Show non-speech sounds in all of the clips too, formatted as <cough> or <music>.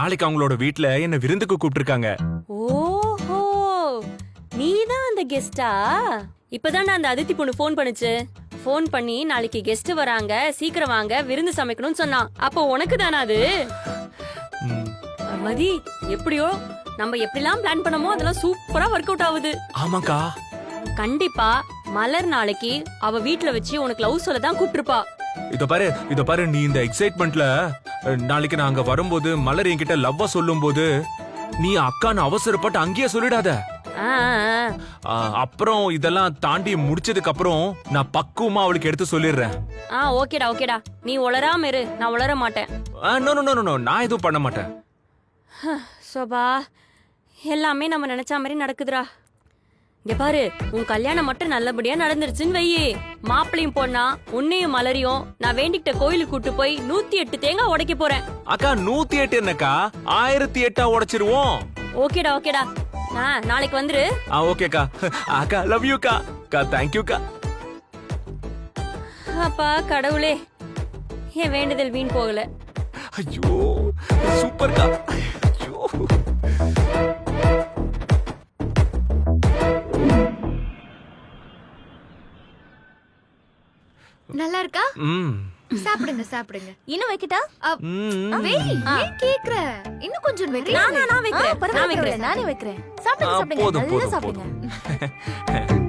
நாளைக்கு அவங்களோட வீட்ல என்ன விருந்துக்கு கூப்பிட்டிருக்காங்க. ஓஹோ! நீதான் அந்த கெஸ்டா? இப்பதான் அந்த அதித்தி பொண்ணு ஃபோன் பண்ணுச்சு. ஃபோன் பண்ணி நாளைக்கு கெஸ்ட் வராங்க சீக்கிரம் வாங்க விருந்து சமைக்கணும்னு சொன்னான். அப்போ உனக்கு தானா அது? மதி எப்படியோ? நம்ம எப்படிலாம் பிளான் பண்ணமோ அதெல்லாம் சூப்பரா ஒர்க் அவுட் ஆகுது. ஆமாக்கா. கண்டிப்பா மலர் நாளைக்கு அவ வீட்ல வச்சு உனக்கு லவ் சொல்ல தான் கூப்பிட்டுருப்பா. இத பாரு இத பாரு நீ இந்த எக்ஸைட்மெண்ட்ல நாளைக்கு நான் அங்க வரும்போது மலர் என்கிட்ட லவ்வ சொல்லும்போது நீ அக்கான்னு அவசரப்பட்டு அங்கேயே சொல்லிடாத. அப்புறம் இதெல்லாம் தாண்டி முடிச்சதுக்கு அப்புறம் நான் பக்குவமா அவளுக்கு எடுத்து சொல்லிடுறேன். ஆ ஓகேடா ஓகேடா. நீ உளராம இரு. நான் உளர மாட்டேன். நோ நோ நோ நோ நான் எதுவும் பண்ண மாட்டேன். சோபா. எல்லாமே நம்ம நினைச்ச மாதிரி நடக்குதுடா. இங்க பாரு உன் கல்யாணம் மட்டும் நல்லபடியா நடந்துருச்சுன்னு வையே. மாப்பிளையும் பொண்ணா உன்னையும் மலரையும் நான் வேண்டிக்கிட்ட கோயிலுக்கு கூட்டு போய் நூத்தி எட்டு தேங்காய் உடைக்க போறேன். அக்கா நூத்தி எட்டு என்னக்கா? ஆயிரத்தி எட்டா உடைச்சிருவோம். ஓகேடா ஓகேடா. நாளைக்கு வந்துரு. ஆ ஓகேக்கா. அக்கா லவ் யூக்கா அக்கா. தேங்க்யூக்கா அப்பா கடவுளே. என் வேண்டுதல் வீண் போகல. ஐயோ சூப்பர்க்கா ஐயோ. நல்லா இருக்கா ம். சாப்பிடுங்க சாப்பிடுங்க. இன்னும் வைக்கட்டா. வெய் ஏன் கேக்குற? இன்னும் கொஞ்சம் வைக்க நான் நான், வைக்கிறேன். நான் வைக்கிறேன் நானே வைக்கிறேன். சாப்பிடுங்க சாப்பிடுங்க. நல்லா சாப்பிடுங்க. <laughs>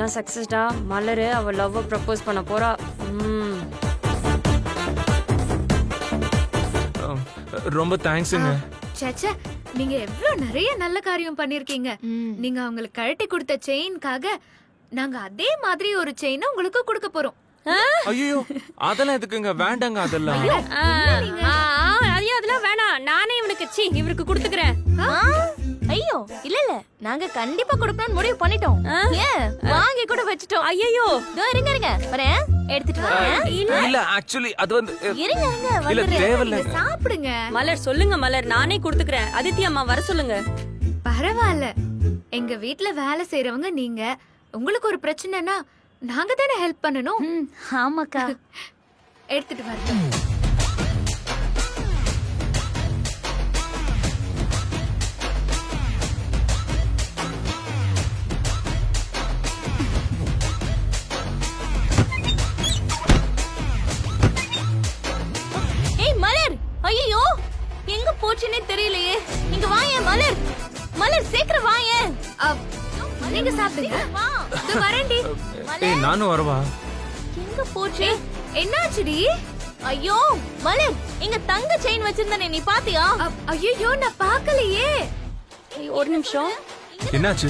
எல்லாம் சக்சஸ்டா மலரு அவ லவ் ப்ரப்போஸ் பண்ண போறா ம் ரொம்ப தேங்க்ஸுங்க சேச்சே நீங்க எவ்வளவு நிறைய நல்ல காரியம் பண்ணிருக்கீங்க நீங்க அவங்களுக்கு கழட்டி கொடுத்த செயின்காக நாங்க அதே மாதிரி ஒரு செயினை உங்களுக்கு கொடுக்க போறோம் ஐயோ அதெல்லாம் எதுக்குங்க வேண்டாங்க அதெல்லாம் ஆ, ஆ, ஆ, ஐயோ அதெல்லாம் வேணாம் நானே இவனுக்கு சி இவருக்கு கொடுத்துக்கிறேன் ஐயோ இல்ல இல்ல நாங்க கண்டிப்பா கொடுக்கணும்னு முடிவு பண்ணிட்டோம். ஆ? ஏன் வாங்கி கூட வச்சிட்டோம். ஐயோ இதோ இருங்க இருங்க. வரேன். எடுத்துட்டு வரேன். இல்ல. ஆக்சுவலி அது வந்து இருங்க இருங்க. இல்ல தேவையில்ல. சாப்பிடுங்க. மலர் சொல்லுங்க மலர். நானே கொடுத்துக்கிறேன். அதித்தி அம்மா வர சொல்லுங்க. பரவாயில்ல. எங்க வீட்ல வேலை செய்யறவங்க நீங்க. உங்களுக்கு ஒரு பிரச்சனைனா நாங்க தானே ஹெல்ப் பண்ணணும்? ஆமாக்கா. <laughs> எடுத்துட்டு வரட்டும். நீங்க சாப்பிடுங்க. வரேன்டி. ஏய் நானும் வரவா? எங்க போச்சு? என்னாச்சுடி? ஐயோ மலர் எங்க தங்க செயின் வச்சிருந்தனே நீ பாத்தியா? ஐயோ நான் பார்க்கலையே ஒரு நிமிஷம். என்னாச்சு?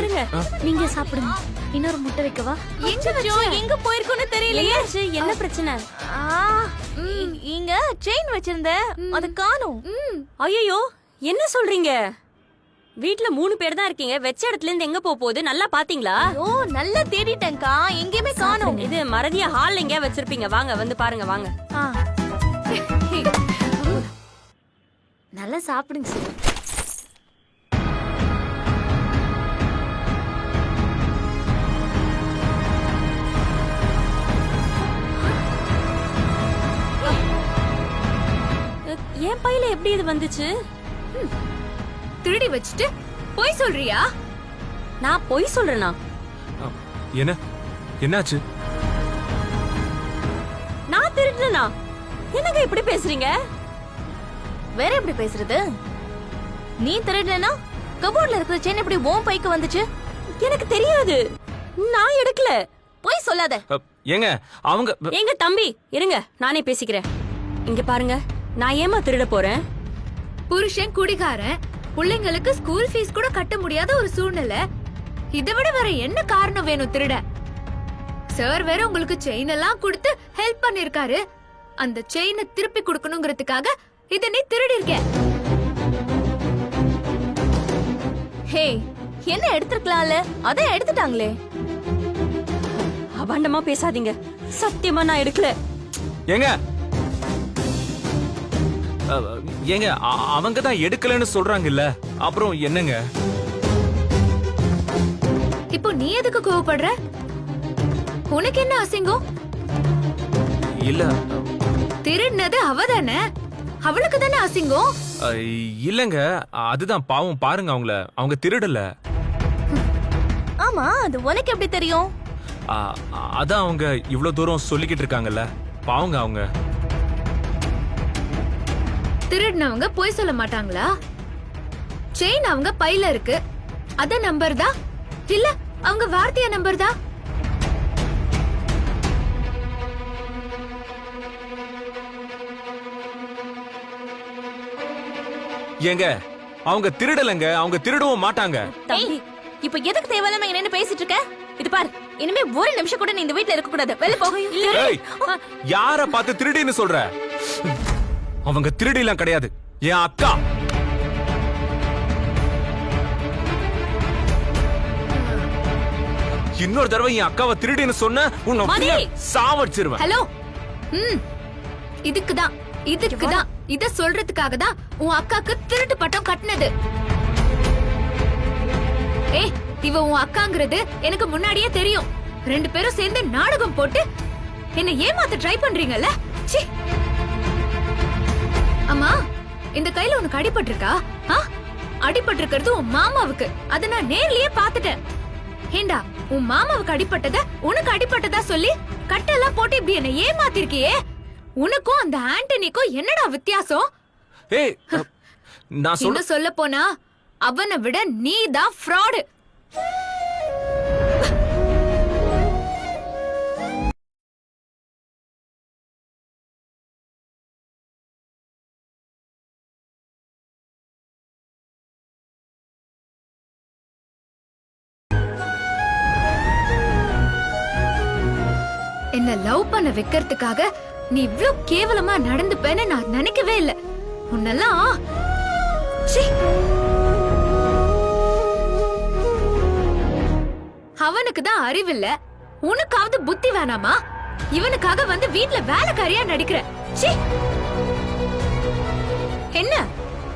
இருங்க. நீங்க சாப்பிடுங்க. இன்னொரு முட்டை வைக்கவா? எங்க ஐயோ எங்க போயிருக்குன்னு தெரியலையே. என்னாச்சு? என்ன பிரச்சனை? இங்க செயின் வச்சிருந்தேன் அது காணும். ம். ஐயோ என்ன சொல்றீங்க? வீட்ல மூணு பேர் தான் இருக்கீங்க. வெச்ச இடத்துல இருந்து எங்க போக போகுது? நல்லா பாத்தீங்களா? ஓ நல்லா தேடிட்டேன்க்கா. எங்கேயுமே காணும். இது மறதியா ஹால்ல எங்கேயா வச்சிருப்பீங்க? வாங்க வந்து பாருங்க வாங்க. நல்லா சாப்பிடுங்க சார். என் பையில எப்படி இது வந்துச்சு? திருடி வச்சுட்டு போய் சொல்றியா? நான் பொய் சொல்றேனா? என்ன? என்னாச்சு? நான் திருடுனா என்னங்க இப்படி பேசுறீங்க? வேற எப்படி பேசுறது? நீ திருடனா கபோர்ட்ல இருக்கிற செயின் எப்படி உன் பைக்கு வந்துச்சு? எனக்கு தெரியாது. நான் எடுக்கல. போய் சொல்லாத. ஏங்க அவங்க எங்க தம்பி இருங்க. நானே பேசிக்கிறேன். இங்க பாருங்க. நான் ஏமா திருட போறேன்? புருஷன் குடிகாரன் பிள்ளைங்களுக்கு ஸ்கூல் ஃபீஸ் கூட கட்ட முடியாத ஒரு சூழ்நிலை. இதை விட வேற என்ன காரணம் வேணும் திருட? சார் வேற உங்களுக்கு செயின் எல்லாம் கொடுத்து ஹெல்ப் பண்ணிருக்காரு. அந்த செயினை திருப்பி கொடுக்கணுங்கிறதுக்காக இத நீ திருடி இருக்க ஹே என்ன எடுத்திருக்கலாம்ல? அதான் எடுத்துட்டாங்களே. அபாண்டமா பேசாதீங்க. சத்தியமா நான் எடுக்கல. ஏங்க. ஏங்க அவங்க தான் எடுக்கலன்னு சொல்றாங்கல்ல. அப்புறம் என்னங்க? இப்போ நீ எதுக்கு கோவப்படுற? உனக்கு என்ன அசிங்கம்? இல்ல. திருடினது அவ தானே? அவளுக்கு தானே அசிங்கம்? இல்லங்க அதுதான் பாவம். பாருங்க அவங்கள. அவங்க திருடல. ஆமா அது உனக்கு எப்படி தெரியும்? அதான் அவங்க இவ்வளவு தூரம் சொல்லிக்கிட்டு இருக்காங்கல்ல. பாவங்க அவங்க. திருடினவங்க பொய் சொல்ல மாட்டாங்களா? செயின் அவங்க பையில இருக்கு. அத நம்பர் தான்? இல்ல அவங்க வார்த்தைய நம்பர் தான்? ஏங்க அவங்க திருடலங்க அவங்க திருடவும் மாட்டாங்க. தம்பி இப்ப எதுக்கு தேவையில்லாம இங்க நின்னு பேசிட்டு இருக்க? இது பாரு இனிமே ஒரு நிமிஷம் கூட நீ இந்த வீட்ல இருக்க கூடாது வெளிய போ. ஏய், யார பார்த்து திருடின்னு சொல்ற? அவங்க திருடிலாம் கிடையாது. என் அக்கா. இன்னொரு தடவை என் அக்காவை திருடின்னு சொன்ன உன்னை சாவடிச்சிருவேன். ஹலோ! ம். இதுக்கு தான் இதுக்கு தான் இத சொல்றதுக்காக தான் உன் அக்காக்கு திருட்டு பட்டம் கட்டினது. ஏய் இவ உன் அக்காங்கிறது எனக்கு முன்னாடியே தெரியும். ரெண்டு பேரும் சேர்ந்து நாடகம் போட்டு என்ன ஏமாத்த ட்ரை பண்றீங்கல்ல? ச்சீ! அம்மா இந்த கையில உனக்கு அடிபட்டிருக்கா? அடிபட்டிருக்கிறது உன் மாமாவுக்கு. அத நான் நேர்லயே பாத்துட்டேன் ஏண்டா உன் மாமாவுக்கு அடிபட்டத உனக்கு அடிபட்டதா சொல்லி கட்டெல்லாம் போட்டு இப்படி என்ன ஏமாத்திருக்கியே? உனக்கும் அந்த ஆண்டனிக்கும் என்னடா வித்தியாசம்? ஏய் நான் சொல்ல போனா அவனை விட நீ தான் ஃப்ராடு என்ன லவ் பண்ண வைக்கிறதுக்காக நீ இவ்ளோ கேவலமா நடந்துப்பேன்னு நான் நினைக்கவே இல்ல. உன்னெல்லாம். அவனுக்கு தான் அறிவில்ல உனக்காவது புத்தி வேணாமா? இவனுக்காக வந்து வீட்ல வேலைக்காரியா நடிக்கிற. என்ன?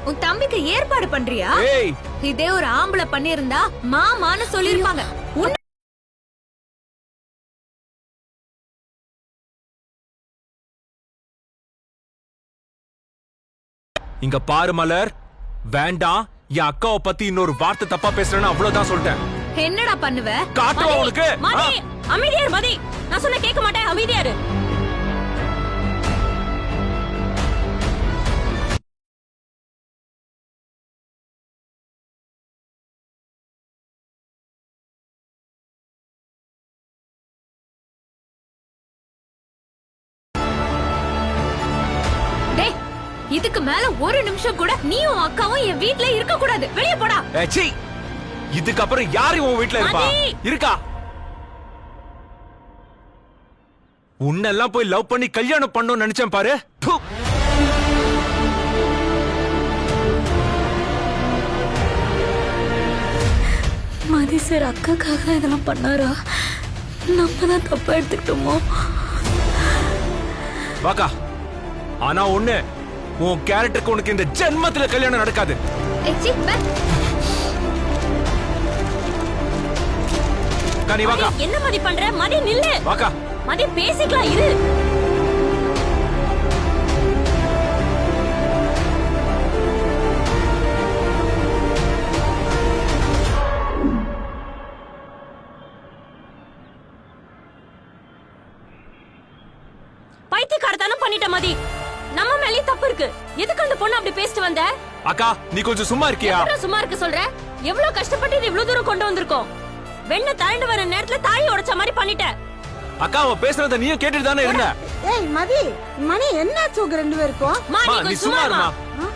உன் தம்பிக்கு ஏற்பாடு பண்றியா? இதே ஒரு ஆம்பளை பண்ணியிருந்தா மாமான்னு சொல்லிருப்பாங்க உன்னை இங்க பாரு மலர். வேண்டாம் என் அக்காவை பத்தி இன்னொரு வார்த்தை தப்பா பேசுறேன்னு அவ்வளவுதான் சொல்லிட்டேன். என்னடா பண்ணுவ? காட்டுவா மதி, உனக்கு. மதி? அமைதியாரு மதி. நான் சொல்ல கேட்க மாட்டேன் அமைதியாரு. இதுக்கு மேல ஒரு நிமிஷம் கூட நீயும் அக்காவும் என் வீட்ல இருக்க கூடாது. வெளிய போடா. ஏய், சீ இதுக்கப்புறம் யாரு உன் வீட்ல இருப்பா? மதி! இருக்கா? உன்னெல்லாம் போய் லவ் பண்ணி கல்யாணம் பண்ணணும்னு நினைச்சேன் பாரு. ப்பு. மதி சார் அக்காக்காக இதெல்லாம் பண்ணாரா? நம்ம தான் தப்பா எடுத்துக்கிட்டோமோ? வாக்கா. ஆனா ஒண்ணு உன் கேரக்டருக்கு உனக்கு இந்த ஜென்மத்துல கல்யாணம் நடக்காது. நீ வாக்கா. என்ன மதி பண்ற? மதி நில்லு. வாக்கா. மதி பேசிக்கலாம் இரு. பைத்தியக்காரத்தனம் பண்ணிட்ட மதி. நம்ம மேலயும் தப்பு இருக்கு. எதுக்கு அந்த பொண்ணு அப்படி பேசிட்டு வந்த? அக்கா நீ கொஞ்சம் சும்மா இருக்கியா? எப்படிடா சும்மா இருக்க சொல்ற? எவ்வளவு கஷ்டப்பட்டு இது இவ்வளவு தூரம் கொண்டு வந்திருக்கோம்? வெண்ண தரண்டு வர நேரத்துல தாலி உடைச்ச மாதிரி பண்ணிட்ட. அக்கா அவ பேசுறத நீயும் கேட்டுட்டு தானே இருந்த? ஏய் மதி மணி என்னாச்சு உங்க ரெண்டு பேருக்கும்? மா, நீ கொஞ்சம் சும்மா சும்மா இருமா.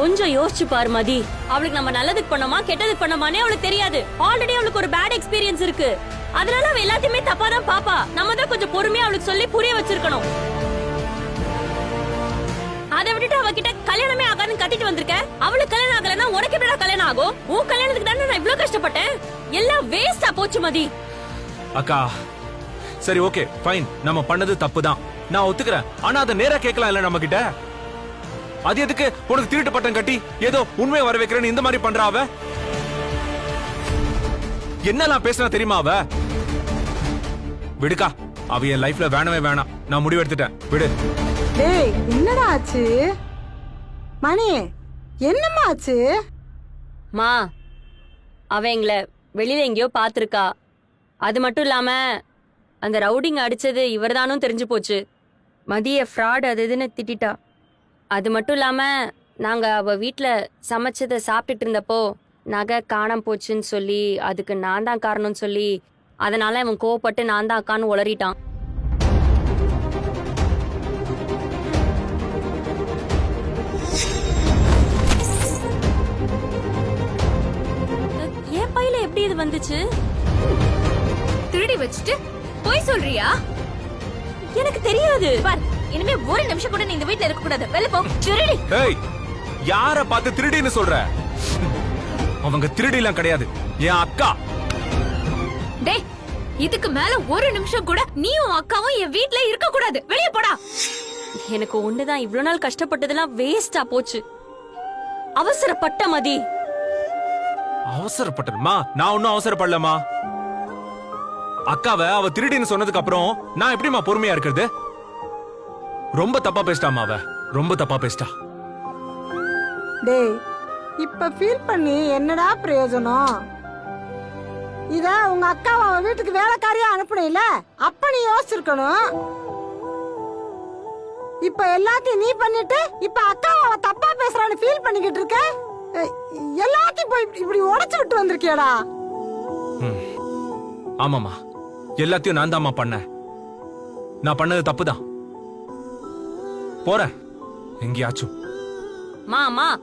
கொஞ்சம் யோசிச்சு பாரு மதி. அவளுக்கு நம்ம நல்லதுக்கு பண்ணோமா கெட்டதுக்கு பண்ணோமானே அவளுக்கு தெரியாது. ஆல்ரெடி அவளுக்கு ஒரு பேட் எக்ஸ்பீரியன்ஸ் இருக்கு. அதனால அவ எல்லாத்தையுமே தப்பா தான் பாப்பா. நம்ம தான் கொஞ்சம் பொறுமையா அவளுக்கு சொல்லி புரிய வச்சிருக்கணும். அதை விட்டுட்டு அவகிட்ட கல்யாணமே ஆகாதுன்னு கட்டிட்டு வந்திருக்க? அவளுக்கு கல்யாணம் ஆகலன்னா உனக்கு எப்படிடா கல்யாணம் ஆகும்? உன் கல்யாணத்துக்கு தானே நான் இவ்வளவு கஷ்டப்பட்டேன்? எல்லாம் வேஸ்டா போச்சு மதி. அக்கா சரி ஓகே ஃபைன் நம்ம பண்ணது தப்பு தான் நான் ஒத்துக்கிறேன். ஆனா அதை நேரா கேட்கலாம் இல்ல நம்ம கிட்ட அது எதுக்கு? உனக்கு திருட்டு பட்டம் கட்டி ஏதோ உண்மையை வர வைக்கிறேன்னு இந்த மாதிரி பண்றா அவ? என்னலாம் பேசுனா தெரியுமா அவ? விடுக்கா அவ என் லைஃப்ல வேணவே வேணாம். நான் முடிவெடுத்துட்டேன் விடு. டேய் என்னடா ஆச்சு? மணி என்னம்மா ஆச்சு? மா அவ எங்களை வெளியில எங்கேயோ பாத்திருக்கா. அது மட்டும் இல்லாம அந்த ரவுடிங் அடிச்சது இவர்தானும் தெரிஞ்சு போச்சு. மதிய ஃப்ராட் அது இதுன்னு திட்டிட்டா. அது மட்டும் இல்லாம நாங்க அவ வீட்டில் சமைச்சதை சாப்பிட்டுட்டு இருந்தப்போ நகை காணாம போச்சுன்னு சொல்லி அதுக்கு நான் தான் காரணம்னு சொல்லி அதனால அவன் கோவப்பட்டு நான் தான் அக்கான்னு உளறிட்டான். எப்படி இது வந்துச்சு? திருடி வச்சுட்டு போய் சொல்றியா? எனக்கு தெரியாது. பார் இனிமே ஒரு நிமிஷம் கூட நீ இந்த வீட்ல இருக்க கூடாது. வெளில போ. திருடி. ஏய் யார பார்த்து திருடின்னு சொல்ற? அவங்க திருடி எல்லாம் கிடையாது. என் அக்கா. டேய் இதுக்கு மேல ஒரு நிமிஷம் கூட நீயும் அக்காவும் என் வீட்ல இருக்க கூடாது. வெளிய போடா. எனக்கு ஒண்ணுதான் இவ்ளோ நாள் கஷ்டப்பட்டதெல்லாம் வேஸ்டா போச்சு. அவசரப்பட்ட மதி. அவசரப்பட்டதுமா நான் ஒன்னும் அவசரப்படலமா அக்காவ அவ திருடின்னு சொன்னதுக்கு அப்புறம் நான் எப்படிமா பொறுமையா இருக்கிறது? ரொம்ப தப்பா பேசிட்டாமா அவ. ரொம்ப தப்பா பேசிட்டா. டேய் இப்ப ஃபீல் பண்ணி என்னடா பிரயோஜனம்? இத உங்க அக்காவை அவ வீட்டுக்கு வேலைக்காரியா அனுப்புனீல அப்ப நீ யோசிச்சிருக்கணும். இப்ப எல்லாத்தையும் நீ பண்ணிட்டு இப்ப அக்காவை அவ தப்பா பேசுறான்னு ஃபீல் பண்ணிக்கிட்டு இருக்க? எல்லாத்தையும் போய் இப்படி- இப்படி உடைச்சு விட்டு வந்திருக்கியடா? ஆமாமா எல்லாத்தையும் நான் தாம்மா பண்ணேன். நான் பண்ணது தப்புதான். போறேன். எங்கேயாச்சும். மாமா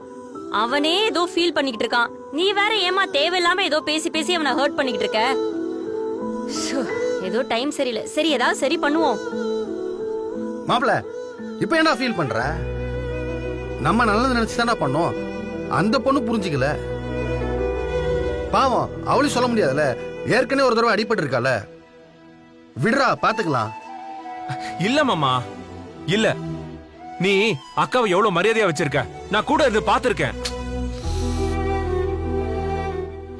அவனே ஏதோ ஃபீல் பண்ணிக்கிட்டு இருக்கான். நீ வேற ஏமா தேவையில்லாம ஏதோ பேசி பேசி அவனை ஹர்ட் பண்ணிக்கிட்டு இருக்க? ஷோ, ஏதோ டைம் சரியில்லை. சரி ஏதாவது சரி பண்ணுவோம். மாப்பிள இப்ப என்ன ஃபீல் பண்ற? நம்ம நல்லது நினைச்சு தானே பண்ணோம். அந்த பொண்ணு புரிஞ்சுக்கல. பாவம் அவளையும் சொல்ல முடியாதுல்ல ஏற்கனவே ஒரு தடவை அடிபட்டு இருக்கால விடுறா பாத்துக்கலாம். இல்ல மாமா. இல்ல. நீ அக்காவை எவ்வளவு மரியாதையா வச்சிருக்க? நான் கூட இருந்து பாத்திருக்கேன்.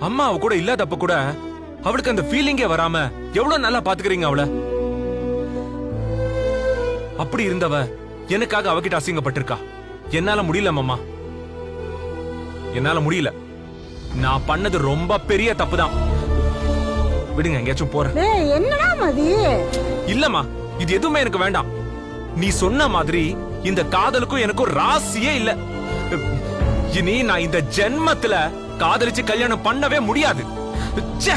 அம்மா அவ கூட இல்லாதப்ப கூட அவளுக்கு அந்த ஃபீலிங்கே வராம எவ்வளவு நல்லா பாத்துக்கிறீங்க அவள? அப்படி இருந்தவ எனக்காக அவகிட்ட அசிங்கப்பட்டிருக்கா. என்னால முடியல மாமா. என்னால முடியல. நான் பண்ணது ரொம்ப பெரிய தப்புதான். விடுங்க எங்கேயாச்சும் போறேன். என்னடா மதி? இல்லம்மா இது எதுவுமே எனக்கு வேண்டாம். நீ சொன்ன மாதிரி இந்த காதலுக்கும் எனக்கும் ராசியே இல்ல. இனி நான் இந்த ஜென்மத்துல காதலிச்சு கல்யாணம் பண்ணவே முடியாது. ச்சே!